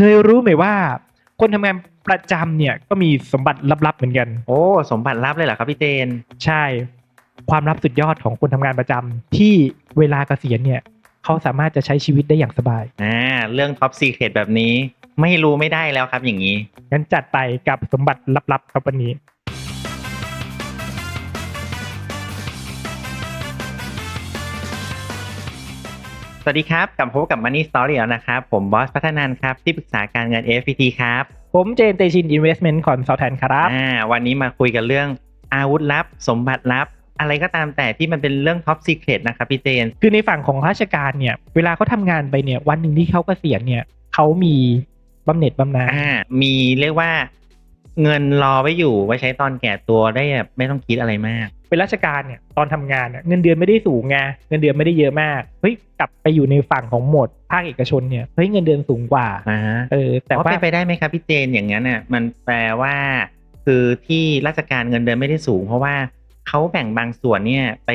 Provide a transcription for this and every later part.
เคยรู้ไหมว่า คนทำงานประจำเนี่ยก็มีสมบัติลับๆเหมือนกัน โอ้ สมบัติลับเลยเหรอครับพี่เจน ใช่ ความลับสุดยอดของคนทำงานประจำที่เวลาเกษียณเนี่ยเขาสามารถจะใช้ชีวิตได้อย่างสบาย อ่า เรื่องท็อปซีเครตแบบนี้ ไม่รู้ไม่ได้แล้วครับอย่างนี้ งั้นจัดไปกับสมบัติลับๆครับวันนี้ วัสดีครับ กลับมาพบกับ Money Story แล้วนะครับ ผมบอสพัฒนันครับ ที่ปรึกษาการเงิน FPT ครับ ผมเจนเตชิน Investment Consultant ครับอ่าวันนี้มาคุยกันเรื่องอาวุธลับ สมบัติลับ อะไรก็ตามแต่ที่มันเป็นเรื่องท็อปซีเครตนะครับพี่เจน คือในฝั่งของข้าราชการเนี่ย เวลาเขาทำงานไปเนี่ย วันหนึ่งที่เขาเกษียณเนี่ยเขามีบำเหน็จบำนาญอ่ามีเรียกว่าเงินรอไว้อยู่ไว้ใช้ตอนแก่ตัวได้แบบไม่ต้องคิดอะไรมาก เป็นราชการเนี่ยตอนทำงานเนี่ยเงินเดือนไม่ได้สูงไงเงินเดือนไม่ได้เยอะมากเฮ้ยกลับไปอยู่ในฝั่งของโหมดภาคเอกชนเนี่ยเฮ้ยเงินเดือนสูงกว่าอ่าฮะเออ แต่แต่ว่าว่าเป็นไปได้ไหมครับพี่เจนอย่างนั้นน่ะมันแปลว่า คือที่ราชการเงินเดือนไม่ได้สูง เพราะว่าเขาแบ่งบางส่วนเนี่ยไป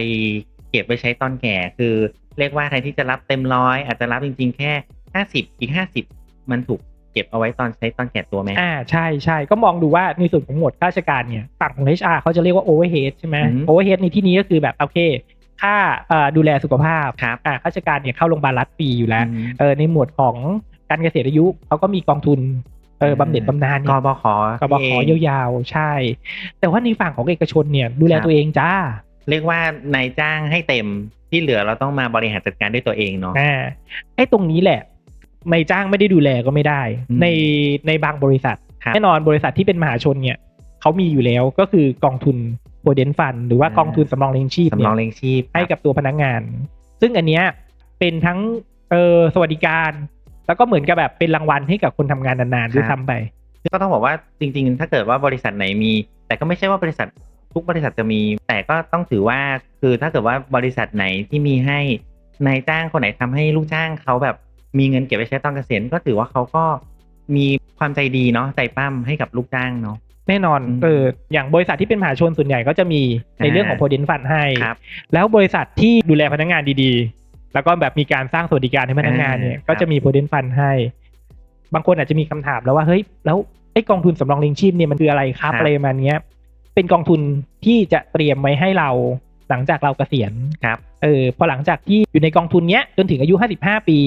เก็บไว้ใช้ตอนแก่ คือ เรียกว่าแทนที่จะรับเต็มร้อยอาจจะรับจริง ๆ แค่ห้าสิบอีกห้าสิบมันถูก เก็บเอาไว้ตอนใช้ตอนแก่ตัวไหมอ่าใช่ใช่ก็มองดูว่าในส่วนของหมวดข้าราชการเนี่ยฝั่งของ HR เขาจะเรียกว่า overhead ใช่ไหมอืม overhead ในที่นี้ก็คือแบบโอเคค่าเอ่อดูแลสุขภาพครับอ่าข้าราชการเนี่ยเข้าโรงพยาบาลรัฐฟรีอยู่แล้วอืมเออในหมวดของการเกษียณอายุเขาก็มีกองทุนเอออ่าบำเหน็จบำนาญกเนี่ยบขกบขเองยาวๆใช่ แต่ว่าในฝั่งของเอกชนเนี่ยดูแลครับตัวเองจ้า เรียกว่านายจ้างให้เต็มที่เหลือเราต้องมาบริหารจัดการด้วยตัวเองเนาะอ่าไอ้ตรงนี้แหละ นายจ้างไม่ได้ดูแลก็ไม่ได้อืมในในบางบริษัทครับแน่นอนบริษัทที่เป็นมหาชนเนี่ยเขามีอยู่แล้วก็คือกองทุนโ r เดนฟันหรือว่าอ่ากองทุนสำรองเลี้ยงชีพสำรเนี่องยเลี้ยงชีพให้กับตัวพนักงาน ซึ่งอันเนี้ยเป็นทั้งเออสวัสดิการ แล้วก็เหมือนกับแบบเป็นรางวัลให้กับคนทำงานนานๆด้วยซ้ำไปก็ต้องบอกว่าจริง ๆ ถ้าเกิดว่าบริษัทไหนมี แต่ก็ไม่ใช่ว่าบริษัททุกบริษัทจะมี แต่ก็ต้องถือว่าคือถ้าเกิดว่าบริษัทไหนที่มีให้นายจ้างคนไหนทำให้ลูกจ้างเขาแบบ มีเงินเก็บไว้ใช้ตอนเกษียณก็ถือว่าเขาก็มีความใจดีเนาะใจปั้มให้กับลูกจ้างเนาะแน่นอนอืมเอออย่างบริษัทที่เป็นมหาชนส่วนใหญ่ก็จะมีในเรื่องของอ่าโ r เดนฟันให้ครับแล้วบริษัทที่ดูแลพนักงานดีๆ แล้วก็แบบมีการสร้างสวัสดิการให้พนักงานเนี่ยอ่าก็จะมีโ r เดนฟันให้ บางคนอาจจะมีคำถามแล้วว่าเฮ้ยแล้วไอ้กองทุนสำรองเลี้ยงชีพเนี่ยมันคืออะไรครับอะไรประมาณเนี้ย เป็นกองทุนที่จะเตรียมไว้ให้เราหลังจากเราเกษียณครับเออพอหลังจากที่อยู่ในกองทุนเนี้ยจนถึงอายุ 55 ปี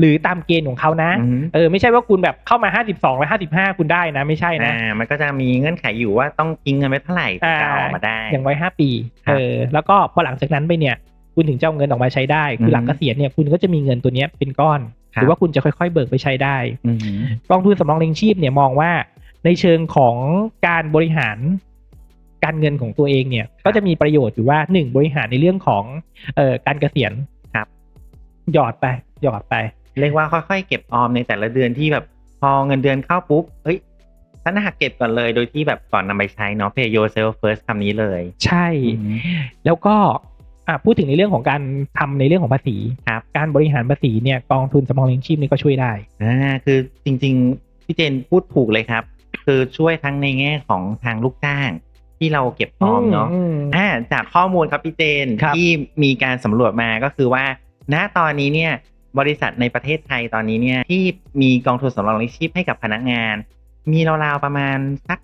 หรือตามเกณฑ์ของเขานะอือฮึเออไม่ใช่ว่าคุณแบบเข้ามา 52แล้ว55 คุณได้นะ ไม่ใช่นะอ่ามันก็จะมีเงื่อนไขอยู่ว่าต้องทิ้งเงินไว้เท่าไหร่ถึงจะเอาออกมาได้ อย่างน้อยห้าปีครับเออแล้วก็พอหลังจากนั้นไปเนี่ย คุณถึงจะเอาเงินออกมาใช้ได้ คือหลังอืมเกษียณเนี่ยคุณก็จะมีเงินตัวเนี้ยเป็นก้อนครัหบรือว่าคุณจะค่อยๆ เบิกไปใช้ได้อือฮึกองทุนสำรองเลี้ยงชีพเนี่ยมองว่าในเชิงของการบริหารการเงินของตัวเองเนี่ย ก็จะมีประโยชน์อยู่ว่าหนึ่งบริหารในเรื่องของเอ่อการเกษียณครับ หยอดไปหยอดไป เรียกว่าค่อยๆ เก็บออมในแต่ละเดือนที่แบบพอเงินเดือนเข้าปุ๊บเฮ้ยฉันหักเก็บก่อนเลยโดยที่แบบก่อนนำไปใช้เนาะ pay yourself first คำนี้เลย ใช่ แล้วก็อะพูดถึงในเรื่องของการทำในเรื่องของภาษีครับการบริหารภาษีเนี่ยกองทุนสำรองเลี้ยงชีพนี่ก็ช่วยได้อ่าคือจริงๆพี่เจนพูดถูกเลยครับ คือช่วยทั้งในแง่ของทางลูกจ้างที่เราเก็บออมเนาะอืมอ่าจากข้อมูลครับพี่เจนครับที่มีการสำรวจมาก็คือว่า ณตอนนี้เนี่ย บริษัทในประเทศไทยตอนนี้เนี่ยที่มีกองทุนสำรองเลี้ยงชีพให้กับพนักงาน มีราวๆประมาณสัก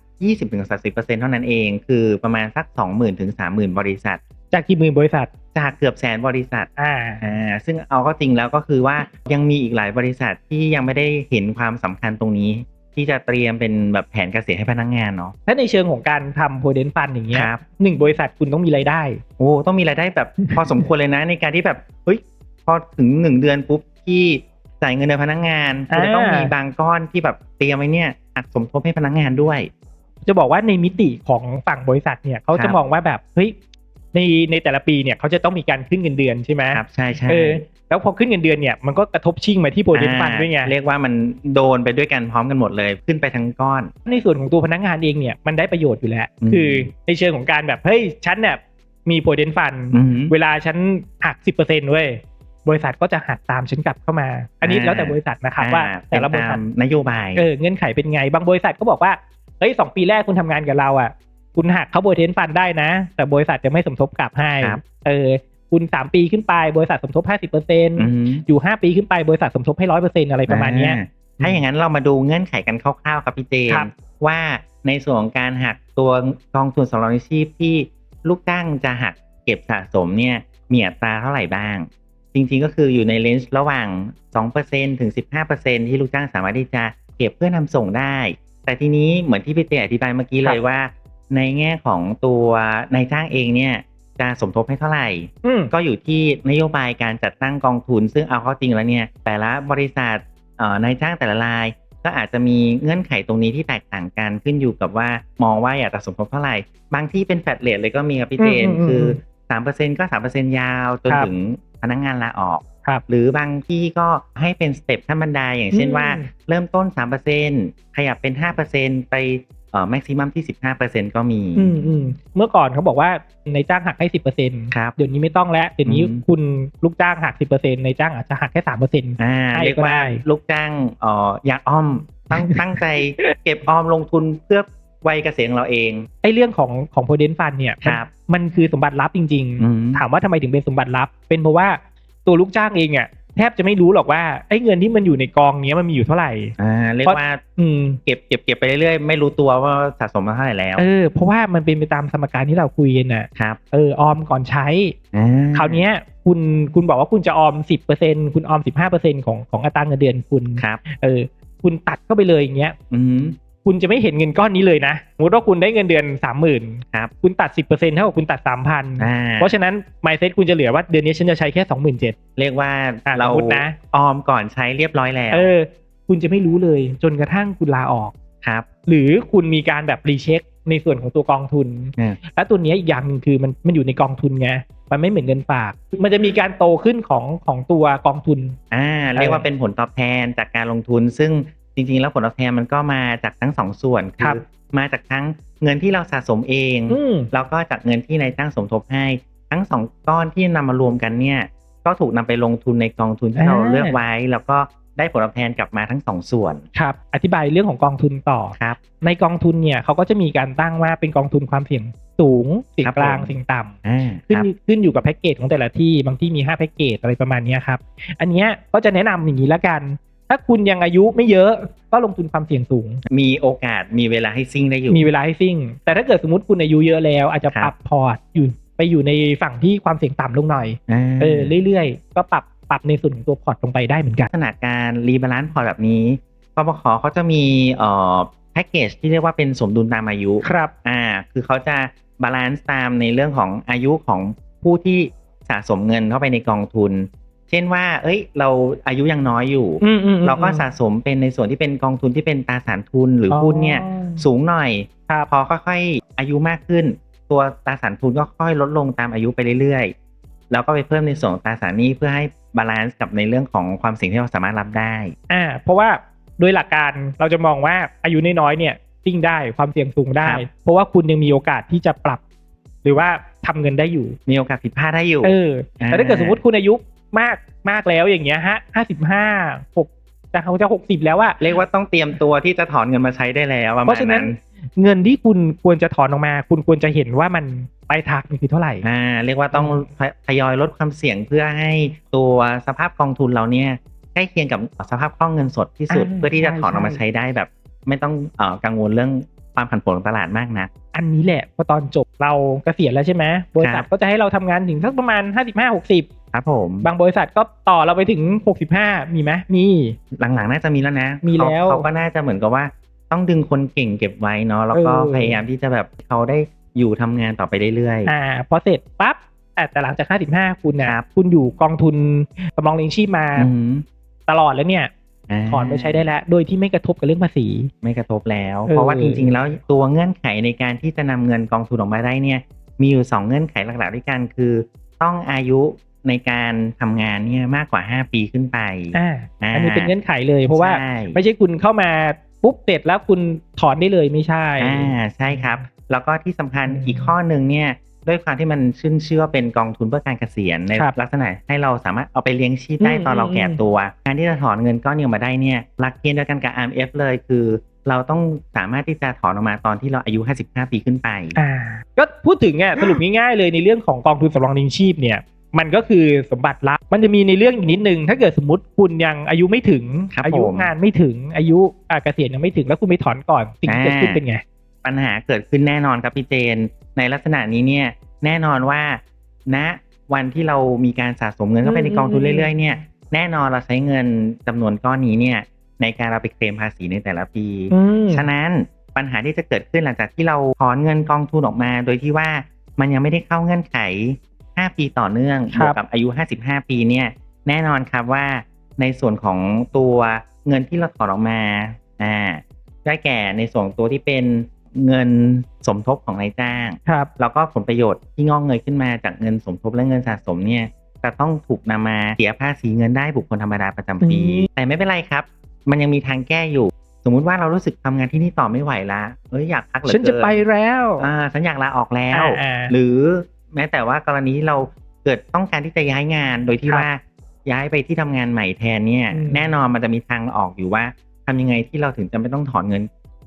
20-30%เท่านั้นเอง คือประมาณสัก 20,000ถึง30,000 บริษัท จากกี่หมื่นบริษัทจากเกือบแสนบริษัทอ่าอ่าซึ่งเอาก็จริงแล้วก็คือว่ายังมีอีกหลายบริษัทที่ยังไม่ได้เห็นความสำคัญตรงนี้ ที่จะเตรียมเป็นแบบแผนเกษียณให้พนักงานเนาะถ้าในเชิงของการทำโ r เดนฟันอย่างเงี้ยครับ หนึ่งบริษัทคุณต้องมีรายได้ โอ้ต้องมีรายได้แบบ พอสมควรเลยนะในการที่แบบเฮ้ย พอถึงหนึ่งเดือนปุ๊บที่จ่ายเงินเดือนพนักงานคุณจะต้องอ่ามีมีบางก้อนที่แบบเตรียมไว้เนี่ยอัดสมทบให้พนักงานด้วย จะบอกว่าในมิติของฝั่งบริษัทเนี่ยเขาครัจะบมองว่าแบบเฮ้ยในในแต่ละปีเนี่ยเขาจะต้องมีการขึ้นเงินเดือนใช่ไหมครับใช่ใช่เออแล้วพอขึ้นเงินเดือนเนี่ยมันก็กระทบชิ่งมาที่โ r เดนฟันด้วยไงอ่าเรียกว่ามันโดนไปด้วยกันพร้อมกันหมดเลยขึ้นไปทั้งก้อน ในส่วนของตัวพนักงานเองเนี่ยมันได้ประโยชน์อยู่แล้วอืมคือในเชิงของการแบบเฮ้ยฉันเนี่ยมีโ r เดนฟันอือหือเวลาฉันหักสิบเปอร์เซ็นต์เว้ย บริษัทก็จะหักตามฉันกลับเข้ามา อันนี้อ่าแล้วแต่บริษัทนะครับว่าอ่แต่ละบริษัทเป็นตามนโยบายเออเงื่อนไขเป็นไง บางบริษัทก็บอกว่าเฮ้ยสองปีแรกคุณทำงานกับเราอะ คุณหักเขาโบเทนฟันได้นะ แต่บริษัทจะไม่สมทบกลับให้ครับเออคุณสามปีขึ้นไปบริษัทสมทบห้าสิบเปอร์เซ็นอือหืออยู่ห้าปีขึ้นไปบริษัทสมทบให้ร้อยเปอร์เซ็นอะไรประมาณเนี้ยถ้าอย่างนั้นเรามาดูเงื่อนไขกันคร่าวๆครับพี่เจนครับว่าในส่วนของการหักตัวกองทุนสำรองเลี้ยงชีพที่ลูกจ้างจะหักเก็บสะสมเนี่ยมีอัตราเท่าไหร่บ้าง จริง ๆ ก็คืออยู่ในเลนส์ระหว่าง 2%ถึง 15%ที่ลูกจ้างสามารถที่จะเก็บเพื่อนำส่งได้ แต่ทีนี้เหมือนที่พี่เตอธิบายเมื่อกี้เลยว่า ในแง่ของตัวนายจ้างเองเนี่ยจะสมทบให้เท่าไหร่อืมก็อยู่ที่นโยบายการจัดตั้งกองทุน ซึ่งเอาเข้าจริงแล้วเนี่ย แต่ละบริษัทเอ่อนายจ้างแต่ละราย ก็อาจจะมีเงื่อนไขตรงนี้ที่แตกต่างกันขึ้นอยู่กับว่ามองว่าอยากจะสมทบเท่าไหร่ บางที่เป็นแฟลตเลทเลยก็มีครับพี่เจนอืมอืมอืมคือสามเปอร์เซ็นก็สามเปอร์เซ็นยาวจนครับถึงพ นักงานลาออกครับหรือบางที่ก็ให้เป็นสเต็ปขั้นบันไดอย่างเช่นว่าอืมเริ่มต้น 3%ขยับเป็น 5%ไปเอ่อแม็กซิมัมที่ 15%ก็มีอืมอืมเมื่อก่อนเขาบอกว่าในจ้างหักให้สิบเปอร์เซ็นครับเดี๋ยวนี้ไม่ต้องแล้วเดี๋ยวนี้อืมคุณลูกจ้างหักสิบเปอร์เซ็นในจ้างอาจจะหักแค่สามเปอร์เซ็นอ่าให้เรียกก็ว่าได้ลูกจ้างเอ่ออยากอ้อมตั้งตั้งใจเก็บออมลงทุนเพื่อ วัยเกษียณของเราเองไอ้เรื่องของของ provident fund เนี่ยครับมันคือสมบัติลับจริงอืมๆถามว่าทำไมถึงเป็นสมบัติลับ เป็นเพราะว่าตัวลูกจ้างเองอะแทบจะไม่รู้หรอกว่าไอ้เงินที่มันอยู่ในกองเนี้ยมันมีอยู่เท่าไหร่อ่าเรียกเพราะว่าอืมเก็บเก็บเก็บไปเรื่อยๆ ไม่รู้ตัวว่าสะสมมาเท่าไหร่แล้ว เออเพราะว่ามันเป็นไปตามสมการที่เราคุยกันน่ะครับเออออมก่อนใช้อ่าคราวเนี้ยคุณคุณบอกว่าคุณจะออมสิบเปอร์เซ็นคุณออมสิบห้าเปอร์เซ็นของของอัตราเงินเดือนคุณครับ เออ คุณตัดเข้าไปเลยอย่างเงี้ยอืม คุณจะไม่เห็นเงินก้อนนี้เลยนะสมมติว่าคุณได้เงินเดือนสามหมื่นครับคุณตัดสิบเปอร์เซ็นเท่ากับคุณตัดสามพันอ่าเพราะฉะนั้น mindset คุณจะเหลือว่าเดือนนี้ฉันจะใช้แค่สองหมื่นเจ็ดเรียกว่าอะเราสมมุตินะออมก่อนใช้เรียบร้อยแล้ว เออ คุณจะไม่รู้เลยจนกระทั่งคุณลาออกครับ หรือคุณมีการแบบรีเช็คในส่วนของตัวกองทุนอ่าและตัวเนี้ยอีกอย่างหนึ่งคือมันมันอยู่ในกองทุนไงมันไม่เหมือนเงินฝาก มันจะมีการโตขึ้นของของตัวกองทุน อ่า เรียกว่าเป็นผลตอบแทนจากการลงทุน ซึ่ง จริงๆ แล้วผลตอบแทนมันก็มาจากทั้งสองส่วนครับมาจากทั้งเงินที่เราสะสมเองอืมแล้วก็จากเงินที่นายจ้างสมทบให้ ทั้งสองก้อนที่นำมารวมกันเนี่ย ก็ถูกนำไปลงทุนในกองทุนที่เราอ่าเลือกไว้ แล้วก็ได้ผลตอบแทนกลับมาทั้งสองส่วน ครับ อธิบายเรื่องของกองทุนต่อครับ ในกองทุนเนี่ยเขาก็จะมีการตั้งว่าเป็นกองทุนความเสี่ยงสูงเสี่ยงครับกลางผมเสี่ยงต่ำอ่าขึ้นครับขึ้นอยู่กับแพ็กเกจของแต่ละที่บางที่มี5แพ็กเกจอะไรประมาณเนี้ยครับ อันเนี้ยก็จะแนะนำอย่างนี้ละกัน ถ้าคุณยังอายุไม่เยอะก็ลงทุนความเสี่ยงสูง มีโอกาสมีเวลาให้ซิ่งได้อยู่ มีเวลาให้ซิ่ง แต่ถ้าเกิดสมมติคุณอายุเยอะแล้ว อาจจะครับปรับพอร์ตอยู่ไปอยู่ในฝั่งที่ความเสี่ยงต่ำลงหน่อยาเออเรื่อยๆ ก็ปรับปรับในส่วนของตัวพอร์ตลงไปได้เหมือนกันลักษณะการรีบาลานซ์พอร์ตแบบนี้ปปขเขาจะมีเอ่อแพ็กเกจที่เรียกว่าเป็นสมดุลตามอายุครับอ่าคือเขาจะบาลานซ์ตามในเรื่องของอายุของผู้ที่สะสมเงินเข้าไปในกองทุน เช่นว่า เอ้ย เราอายุยังน้อยอยู่อืมอืมอืมเราก็สะสมเป็นในส่วนที่เป็นกองทุนที่เป็นตราสารทุนหรืออหุ้นเนี่ย สูงหน่อยครับพอค่อยๆ อายุมากขึ้น ตัวตราสารทุนก็ค่อยลดลงตามอายุไปเรื่อยๆ แล้วก็ไปเพิ่มในส่วนของตราสารหนี้เพื่อให้บาลานซ์กับในเรื่องของความเสี่ยงที่เราสามารถรับได้ อ่า เพราะว่าโดยหลักการเราจะมองว่าอายุน้อยๆ เนี่ยซิ่งได้ความเสี่ยงสูงได้ครับเพราะว่าคุณยังมีโอกาสที่จะปรับ หรือว่าทำเงินได้อยู่ มีโอกาสผิดพลาดได้อยู่ เอออ่าแต่ถ้าเกิดสมมติคุณอายุ มากมากแล้วอย่างเงี้ยฮะห้าสิบห้าหกจะเขาจะหกสิบแล้วอะเรียกว่าต้องเตรียมตัวที่จะถอนเงินมาใช้ได้แล้วประเพมาณราะฉะนั้นั้นนเงินที่คุณควรจะถอนออกมา คุณควรจะเห็นว่ามันปลายทางมันคือเท่าไหร่อ่าเรียกว่าต้องทยอยลดความเสี่ยงเพื่อให้ตัวสภาพกองทุนเราเนี่ยใกล้เคียงกับสภาพคล่องเงินสดที่สุดอ่าเพื่อที่จะถอนใช่ออกมาใช้ได้แบบ ไม่ต้องเอ่อกังวลเรื่องความผันผวนของตลาดมากนะ อันนี้แหละพอตอนจบเราเกษียณแล้วใช่ไหมบริษัครัทบก็จะให้เราทำงานถึงสักประมาณห้าสิบห้าหกสิบ ครับผมบางบริษัทก็ต่อเราไปถึงหกสิบห้ามีไหมมี หลังๆ น่าจะมีแล้วนะมีเขาแล้ว เขาก็น่าจะเหมือนกับว่าต้องดึงคนเก่งเก็บไว้เนาะแล้วก็เออ พยายามที่จะแบบเขาได้อยู่ทำงานต่อไปเรื่อย อ่าพอเสร็จปั๊บแต่แต่หลังจากห้าสิบห้าคุณเนี่ยครับ คุณอยู่กองทุนสำรองเลี้ยงชีพมาๆอืมตลอดแล้วเนี่ยาถอนไปใช้ได้แล้ว โดยที่ไม่กระทบกับเรื่องภาษี ไม่กระทบแล้ว เออ เพราะว่าจริง ๆ แล้วตัวเงื่อนไขในการที่จะนำเงินกองทุนออกมาได้เนี่ย มีอยู่สองเงื่อนไขหลักๆด้วยกันคือ ต้องอายุ ในการทำงานเนี่ยมากกว่า 5 ปีขึ้นไปอ่าาอันนี้เป็นเงื่อนไขเลย เพราะว่าใช่ไม่ใช่คุณเข้ามาปุ๊บเสร็จแล้วคุณถอนได้เลยไม่ใช่อ่าใช่ครับ แล้วก็ที่สำคัญอืมอีกข้อหนึ่งเนี่ยด้วยความที่มันชื่นชื่อว่าเป็นกองทุนเพื่อการเกษียณในครับลักษณะให้เราสามารถเอาไปเลี้ยงชีพได้อืมตอนเราอืมแก่ตัว การที่จะถอนเงินก้อนนี้ออกมาได้เนี่ยหลักเกณฑ์เดียวกันกับ RMF เลยคือ เราต้องสามารถที่จะถอนออกมาตอนที่เราอายุ 55 ปีขึ้นไปอ่าก็พูดถึงอะสรุปง่ายๆเลยในเรื่องของกองทุนสำรองเลี้ยงชีพเนี่ย มันก็คือสมบัติลับ มันจะมีในเรื่องอีกนิดนึง ถ้าเกิดสมมติคุณยังอายุไม่ถึง ครับอายุผม งานไม่ถึง อายุอ่าเกษียณยังไม่ถึงแล้วคุณไปถอนก่อน สิ่งที่เกิดขึ้นเป็นไง ปัญหาเกิดขึ้นแน่นอนครับพี่เจน ในลักษณะนี้เนี่ยแน่นอนว่าณวันที่เรามีการสะสมเงินเข้าไปในกองทุนเรื่อยๆเนี่ยแน่นอนเราใช้เงินจำนวนก้อนนี้เนี่ยในการเราไปเคลมภาษีในแต่ละปี อืม ฉะนั้นปัญหาที่จะเกิดขึ้นหลังจากที่เราถอนเงินกองทุนออกมา โดยที่ว่ามันยังไม่ได้เข้าเงื่อนไข 5 ปีต่อเนื่องครับวกกับอายุ 55 ปีเนี่ยแน่นอนครับว่าในส่วนของตัวเงินที่เราถอนออกมาอ่าได้แก่ในส่วนตัวที่เป็นเงินสมทบของนายจ้างครับแล้วก็ผลประโยชน์ที่งอกเงยขึ้นมาจากเงินสมทบและเงินสะสมเนี่ยจะต้องถูกนำมาเสียภาษีเงินได้บุคคลธรรมดาประจำปีอืมแต่ไม่เป็นไรครับ มันยังมีทางแก้อยู่ สมมุติว่าเรารู้สึกทำงานที่นี่ต่อไม่ไหวละเอ้ยอยากพักเหลือฉันเกินจะไปแล้วอ่าฉันอยากลาออกแล้วอ่าๆหรือ แม้แต่ว่ากรณีที่เราเกิดต้องการที่จะย้ายงานโดยที่ครับว่าย้ายไปที่ทำงานใหม่แทนเนี่ยอืมแน่นอนมันจะมีทางออกอยู่ว่าทำยังไงที่เราถึงจะไม่ต้องถอนเงิน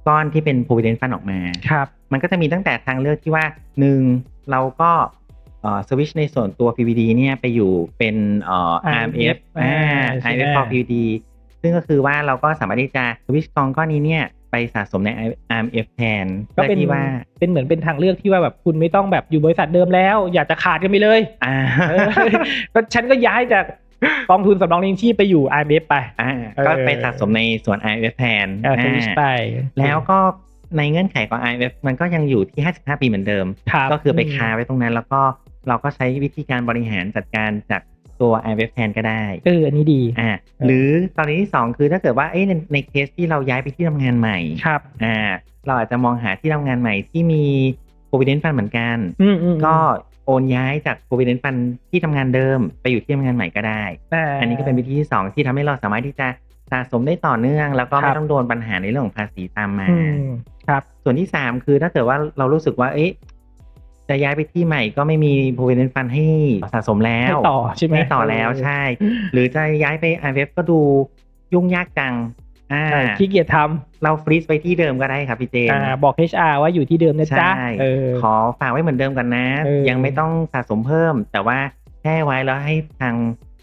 ก้อนที่เป็น provident fund ออกมาครับ มันก็จะมีตั้งแต่ทางเลือกที่ว่าหนึ่งเราก็เอ่อสวิชในส่วนตัว PVD เนี่ยไปอยู่เป็นเอ่อ RMF อ่าใช่ไหม RMF for PVD ซึ่งก็คือว่าเราก็สามารถที่จะสวิชกองก้อนนี้เนี่ย ไปสะสมใน RMF แทนก็เพื่อเป็นที่ว่าเป็นเหมือนเป็นทางเลือกที่ว่าแบบคุณไม่ต้องแบบอยู่บริษัทเดิมแล้ว อยากจะขาดกันไปเลยอ่าเออก็ฉันก็ย้ายจากกองทุนสำรองเลี้ยงชีพไปอยู่ IMF ไปอ่าเออก็ไปสะสมในส่วน RMF แทนเออสวิชไปแล้วก็ในเงื่อนไขของ RMF มันก็ยังอยู่ที่ 55 ปีเหมือนเดิมรับก็คือไปคาไว้ตรงนั้นแล้วก็เราก็ใช้วิธีการบริหารจัดการจาก ตัว RMF แทนก็ได้เอออันนี้ดีอ่าหรือกรณีที่สองคือถ้าเกิดว่าเอ้ยในในเคสที่เราย้ายไปที่ทำงานใหม่ครับอ่าเราอาจจะมองหาที่ทำงานใหม่ที่มี provident fund เหมือนกันอืมอืมก็โอนย้ายจาก provident fund ที่ทำงานเดิมไปอยู่ที่ทำงานใหม่ก็ได้าอันนี้ก็เป็นวิธีที่สองที่ทำให้เราสามารถที่จะสะสมได้ต่อเนื่อง แล้วก็ครัไม่บต้องโดนปัญหาในเรื่องของภาษีตามมาอืมครับ ส่วนที่สามคือถ้าเกิดว่าเรารู้สึกว่าเอ๊ะ จะย้ายไปที่ใหม่ก็ไม่มี provident fund ให้สะสมแล้วให้ต่อใช่ไหมไม่ต่อแล้วใช่ หรือจะย้ายไป IMF ก็ดูยุ่งยากจังอ่าเออขี้เกียจทเราฟรีซไปที่เดิมก็ได้ครับพี่เจำนอ่าบอก HR ว่าอยู่ที่เดิมนะจ๊ะใช่เออขอฝากไว้เหมือนเดิมกันนะเออยังไม่ต้องสะสมเพิ่ม แต่ว่าแค่ไว้แล้วให้ทาง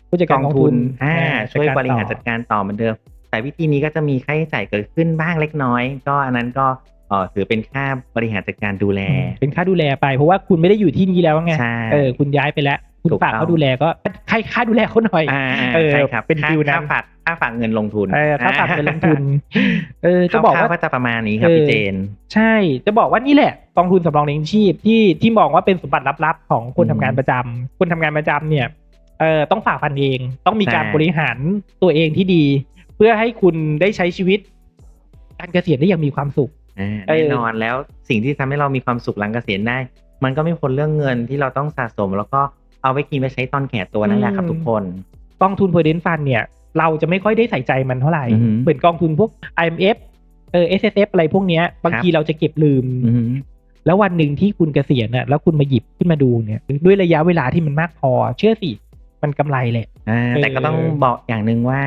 ผู้จัดกการองกองทุทุนนอ่าอ่าช่วยบริหารต่อจัดการต่อเหมือนเดิม แต่วิธีนี้ก็จะมีค่าใช้จ่ายเกิดขึ้นบ้างเล็กน้อย ก็อันนั้นก็ เออถือเป็นค่าบริหารจัดการดูแล เป็นค่าดูแลไปเพราะว่าคุณไม่ได้อยู่ที่นี่แล้วไงใช่เออคุณย้ายไปแล้ว คุณถูกฝากต้องเขาดูแลก็ให้ค่าดูแลเขาหน่อยอ่าอ่าเออใช่ครับเป็นค่าฟิลนั้นค่าฝากค่าฝากเงินลงทุนเออค่าฝากเงินลงทุน เออจะจะบบออกกว่าว่าจะประมาณนี้ครับเออพี่เจน ใช่จะบอกว่านี่แหละกองทุนสำรองเลี้ยงชีพที่ที่มองว่าเป็นสมบัติลับๆของคนอืมทำงานประจำคนทำงานประจำเนี่ยเอ่อต้องฝ่าฟันเองต้องมีการใช่บริหารตัวเองที่ดี เพื่อให้คุณได้ใช้ชีวิต การเกษียณได้อย่างมีความสุขอ่าเออ แน่นอนแล้วสิ่งที่ทำให้เรามีความสุขหลังเกษียณได้ มันก็ไม่พ้นเรื่องเงินที่เราต้องสะสม แล้วก็เอาไว้กินไปใช้ตอนแก่ตัวนั่นแหละครับทุกคนกองทุน Provident Fund เนี่ย เราจะไม่ค่อยได้ใส่ใจมันเท่าไหร่อือหือเหมือนกองทุนพวก IMF เออ S S F อะไรพวกเนี้ยบางครับทีเราจะเก็บลืมอือหือแล้ววันหนึ่งที่คุณเกษียณน่ะแล้วคุณมาหยิบขึ้นมาดูเนี่ย ด้วยระยะเวลาที่มันมากพอ เชื่อสิ มันกำไรแหละอ่าเออแต่ก็ต้องบอกอย่างหนึ่งว่า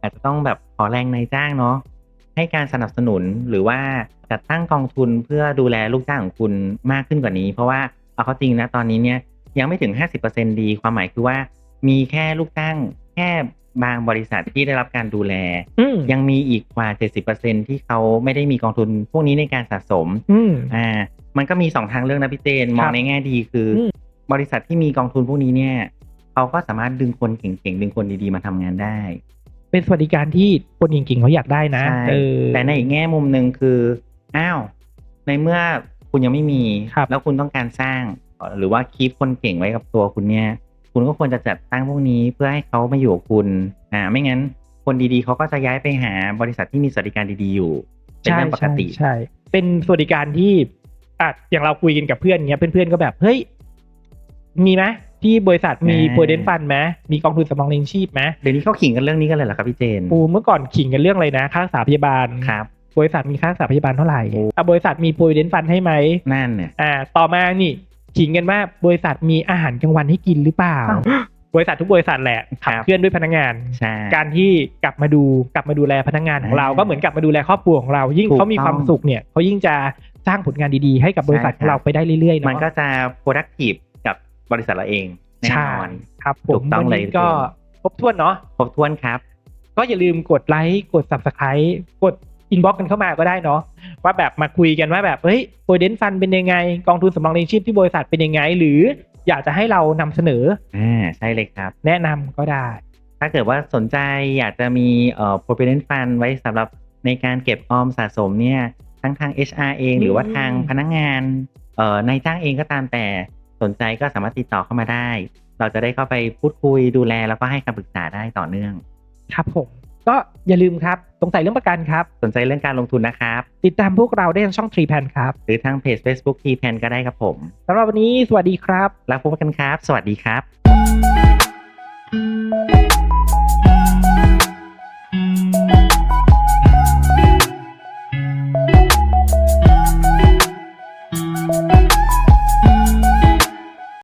อาจจะต้องแบบขอแรงนายจ้างเนาะ ให้การสนับสนุนหรือว่าจัดตั้งกองทุนเพื่อดูแลลูกจ้างของคุณมากขึ้นกว่านี้ เพราะว่าเอาเข้าจริงนะตอนนี้เนี่ยยังไม่ถึง 50%ดี ความหมายคือว่ามีแค่ลูกจ้างแค่บางบริษัทที่ได้รับการดูแลอืมยังมีอีกกว่า 70%ที่เขาไม่ได้มีกองทุนพวกนี้ในการสะสมอืมอ่ามันก็มีสองทางเรื่องนะพี่เจนมองในแง่ดีคืออมบริษัทที่มีกองทุนพวกนี้เนี่ยเขาก็สามารถดึงคนเก่งๆ ดึงคนดีๆ มาทำงานได้ เป็นสวัสดิการที่คนเก่งๆเขาอยากได้นะใช่เออแต่ในอีกแง่มุมหนึ่งคืออ้าวในเมื่อคุณยังไม่มีครับแล้วคุณต้องการสร้าง หรือว่าคีปคนเก่งไว้กับตัวคุณเนี่ย คุณก็ควรจะจัดตั้งพวกนี้เพื่อให้เขามาอยู่กับคุณอ่าไม่งั้นคนดีๆเขาก็จะย้ายไปหาบริษัทที่มีสวัสดิการดีๆอยู่เป็นเรื่องปกติใช่ใช่เป็นสวัสดิการที่อะอย่างเราคุยกันกับเพื่อนเงี้ยเพื่อนๆก็แบบเฮ้ยมีไหม ที่บริษัทมีอ่าโ r รเดนฟันไหมมีกองทุนสำรองเลี้ยงชีพไหมเดี๋ยวนี้เขาขิงกันเรื่องนี้กันเลยเหรอครับพี่เจนปูเมื่อก่อนขิงกันเรื่องอะไรนะ ค่ารักษาพยาบาลครับบริษัทมีค่ารักษาพยาบาลเท่าไหร่โอ้อะบริษัทมีโ r รเดนฟันให้ไหมนั่นเนี่ยอ่าต่อมานี่ขิงกันว่าบริษัทมีอาหารกลางวันให้กินหรือเปล่าอ้าวบริษัททุกบริษัทแหละขับครับเคลื่อนด้วยพนักงานใช่การที่กลับมาดูกลับมาดูแลพนักงานของเราอ่าก็เหมือนกลับมาดูแลครอบครัวของเรา ยิ่งถูกเขามีความต้องสุขเนี่ยเขายิ่งจะสร้างผลงานดีๆ ให้กับบริษัทใช่ของเราครับไปได้เรื่อยๆเนาะมันก็จะ productive กั บบริษัทเราเองในแน่ใช่นอนครับผถูมกต้องวันเลยนี้ก็ครบถ้วนเนาะครบถ้วนครับ ก็อย่าลืมกดไลค์กด subscribe กดอินบ็อกกันเข้ามาก็ได้เนาะว่าแบบมาคุยกันว่าแบบเฮ้ยโ o รเดนฟันเป็นยังไง กองทุนสำรองเลี้ยงชีพที่บริษัทเป็นยังไง หรืออยากจะให้เรานำเสนออ่าใช่เลยครับ แนะนำก็ได้ ถ้าเกิดว่าสนใจอยากจะมีเอ่อ provident fund ไว้สำหรับในการเก็บออมสะสมเนี่ย ทั้งทาง HR เอง หรือว่าอืมทางพนักงานเอ่อนายจ้างเองก็ตามแต่ สนใจก็สามารถติดต่อเข้ามาได้ เราจะได้เข้าไปพูดคุยดูแลแล้วก็ให้คำปรึกษาได้ต่อเนื่อง ครับผมก็อย่าลืมครับสงสัยเรื่องประกันครับ สนใจเรื่องการลงทุนนะครับ ติดตามพวกเราได้ทางช่อง Tree Pan ครับ หรือทางเพจ Facebook T Pan ก็ได้ครับผมสำหรับวันนี้สวัสดีครับ แล้วพบกันครับ สวัสดีครับ